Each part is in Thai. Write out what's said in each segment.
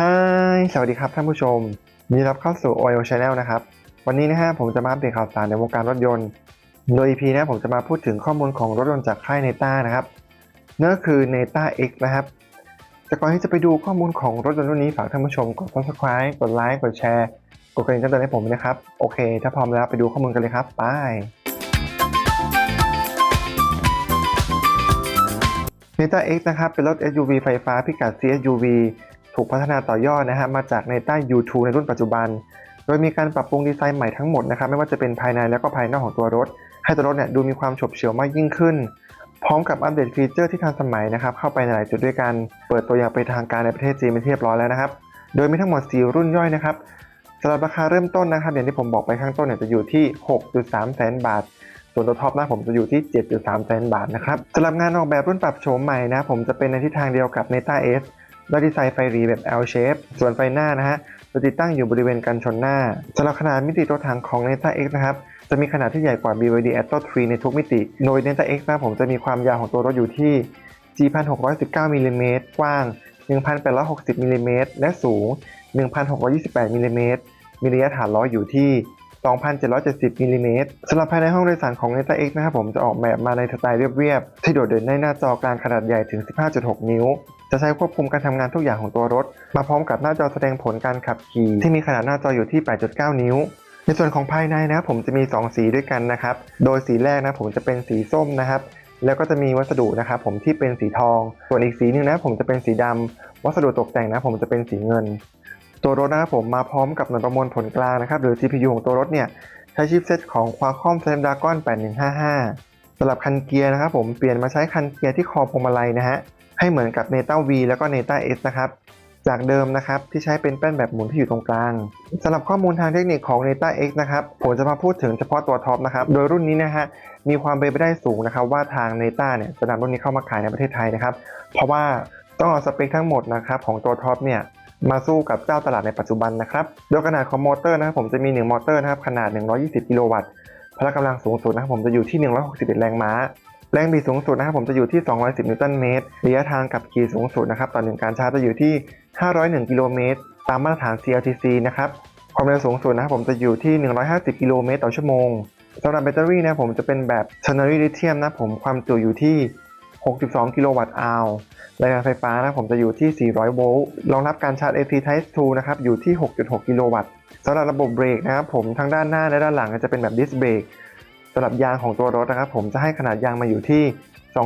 ฮายสวัสดีครับท่านผู้ชมยินดีรับเข้าสู่ Oil Channel นะครับ วันนี้นะฮะผมจะมาอัปเดตข่าวสารในวงการรถยนต์ โดย EP นะผมจะมาพูดถึงข้อมูลของรถยนต์จากค่ายเนต้านะครับนั่นก็คือ Neta X นะครับ แต่ก่อนที่จะไปดูข้อมูลของรถยนต์รุ่นนี้ฝากท่านผู้ชมกด subscribe กดไลค์กดแชร์ กดกระดิ่งแจ้งเตือนให้ผมนะครับ โอเค ถ้าพร้อมแล้วไปดูข้อมูลกันเลยครับไป Neta X นะครับเป็นรถ SUV ไฟฟ้าพิกัด CSUV ถูกพัฒนาต่อยอดนะฮะมาจาก Neta U2 ในรุ่นปัจจุบัน โดยมีการปรับปรุงดีไซน์ใหม่ทั้งหมดนะครับไม่ว่าจะเป็นภายในและก็ภายนอกของตัวรถ ให้ตัวรถเนี่ยดูมีความฉบเฉี่ยวมากยิ่งขึ้น พร้อมกับอัปเดตฟีเจอร์ที่ทันสมัยนะครับเข้าไปในหลายจุดด้วยกัน เปิดตัวอย่างเป็นทางการในประเทศจีนเป็นที่เรียบร้อยแล้วนะครับ โดยมีทั้งหมด 4 รุ่นย่อยนะครับสำหรับราคาเริ่มต้นนะครับอย่างที่ผมบอกไปข้างต้นเนี่ยจะอยู่ที่ 6.3 แสนบาท ส่วนตัวท็อปนะผมจะอยู่ที่ 7.3แสนบาทนะครับสำหรับงานออกแบบรุ่นปรับโฉมใหม่นะ ผมจะเป็นในทิศทางเดียวกับ Neta S ด้วยดีไซน์ไฟรีแบบ L shape ส่วนไฟหน้านะฮะจะติดตั้งอยู่บริเวณกันชนหน้าสำหรับขนาดมิติตัวถังของ Neta X นะครับจะมีขนาดที่ใหญ่กว่า BYD Atto 3 ในทุกมิติ โดย Neta X นะผมจะมีความยาวของตัวรถอยู่ที่ 4,619มิลลิเมตรกว้าง 1,860มิลลิเมตรและสูง 1,628มิลลิเมตรมีระยะฐานล้ออยู่ที่ 2,770มิลลิเมตรสำหรับภายในห้องโดยสารของ Neta X นะครับผมจะออกแบบมาในสไตล์เรียบๆ ที่โดดเด่นในหน้าจอกลางขนาดใหญ่ถึง 15.6 นิ้ว จะใช้ควบคุมการทำงานทุกอย่างของตัวรถ มาพร้อมกับหน้าจอแสดงผลการขับขี่ที่มีขนาดหน้าจออยู่ที่ 8.9 นิ้วในส่วนของภายในนะผมจะมี 2 สีด้วยกันนะครับ โดยสีแรกนะผมจะเป็นสีส้มนะครับ แล้วก็จะมีวัสดุนะครับผมที่เป็นสีทอง ส่วนอีกสีหนึงนะผมจะเป็นสีดำวัสดุตกแต่งนะผมจะเป็นสีเงิน ตัวรถนะครับผมมาพร้อมกับหน่วยประมวลผลกลางนะครับหรือ CPU ของตัวรถเนี่ยใช้ชิปเซตของ Qualcomm Snapdragon 8155สำหรับคันเกียร์นะครับผมเปลี่ยนมาใช้คันเกียร์ที่คอพวงมาลัยนะฮะให้เหมือนกับ Neta V แล้วก็ Neta S นะครับจากเดิมนะครับที่ใช้เป็นแป้นแบบหมุนที่อยู่ตรงกลางสำหรับข้อมูลทางเทคนิคของ Neta X นะครับผมจะมาพูดถึงเฉพาะตัวท็อปนะครับโดยรุ่นนี้นะฮะมีความเป็นไปได้สูงนะครับว่าทาง Neta เนี่ยจะนำรุ่นนี้เข้ามาขายในประเทศไทยนะครับเพราะว่าต้องเอาสเปคทั้งหมดนะครับของตัวท็อปเนี่ย มาสู้กับเจ้าตลาดในปัจจุบันนะครับ โดยขนาดของมอเตอร์นะครับผมจะมี 1 มอเตอร์นะครับขนาด 120 กิโลวัตต์ พละกำลังสูงสุดนะครับผมจะอยู่ที่ 161 แรงม้า แรงบิดสูงสุดนะครับผมจะอยู่ที่ 210 นิวตันเมตร ระยะทางกับขี่สูงสุดนะครับต่อหนึ่งการชาร์จจะอยู่ที่ 501 กิโลเมตร ตามมาตรฐาน CLTC นะครับความเร็วสูงสุดนะครับผมจะอยู่ที่ 150 กิโลเมตรต่อชั่วโมงสำหรับแบตเตอรี่นะผมจะเป็นแบบ ternary lithium นะผมความจุอยู่ที่ 62 กิโลวัตต์อาวแรงงานไฟฟ้านะผมจะอยู่ที่ 400 โวลต์ รองรับการชาร์จ AC Type 2 นะครับ อยู่ที่ 6.6 กิโลวัตต์สำหรับระบบเบรกนะครับผมทั้งด้านหน้าและด้านหลังจะเป็นแบบดิสเบรกสำหรับยางของตัวรถนะครับ ผมจะให้ขนาดยางมาอยู่ที่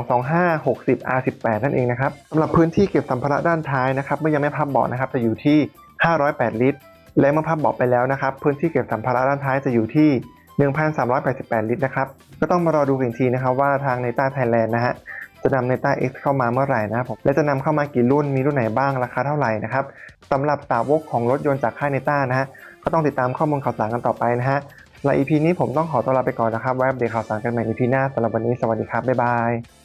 225 60 R18 นั่นเองนะครับสำหรับพื้นที่เก็บสัมภาระด้านท้ายนะครับเมื่อยังไม่พับเบาะนะครับ จะอยู่ที่ 508 ลิตร และเมื่อพับเบาะไปแล้วนะครับ พื้นที่เก็บสัมภาระด้านท้ายจะอยู่ที่ 1,388 ลิตรนะครับ ก็ต้องมารอดูอีกทีนะครับว่าทางในต้าไทยแลนด์นะฮะ จะนำ Neta X เข้ามาเมื่อไหร่นะครับผมและจะนำเข้ามากี่รุ่นมีรุ่นไหนบ้างราคาเท่าไหร่นะครับสำหรับสาวกของรถยนต์จากค่าย Neta นะฮะก็ต้องติดตามข้อมูลข่าวสารกันต่อไปนะฮะและ EP นี้ผมต้องขอตัวลาไปก่อนนะครับไว้อัปเดตข่าวสารกันใหม่ EP หน้าสำหรับวันนี้สวัสดีครับบ๊ายบาย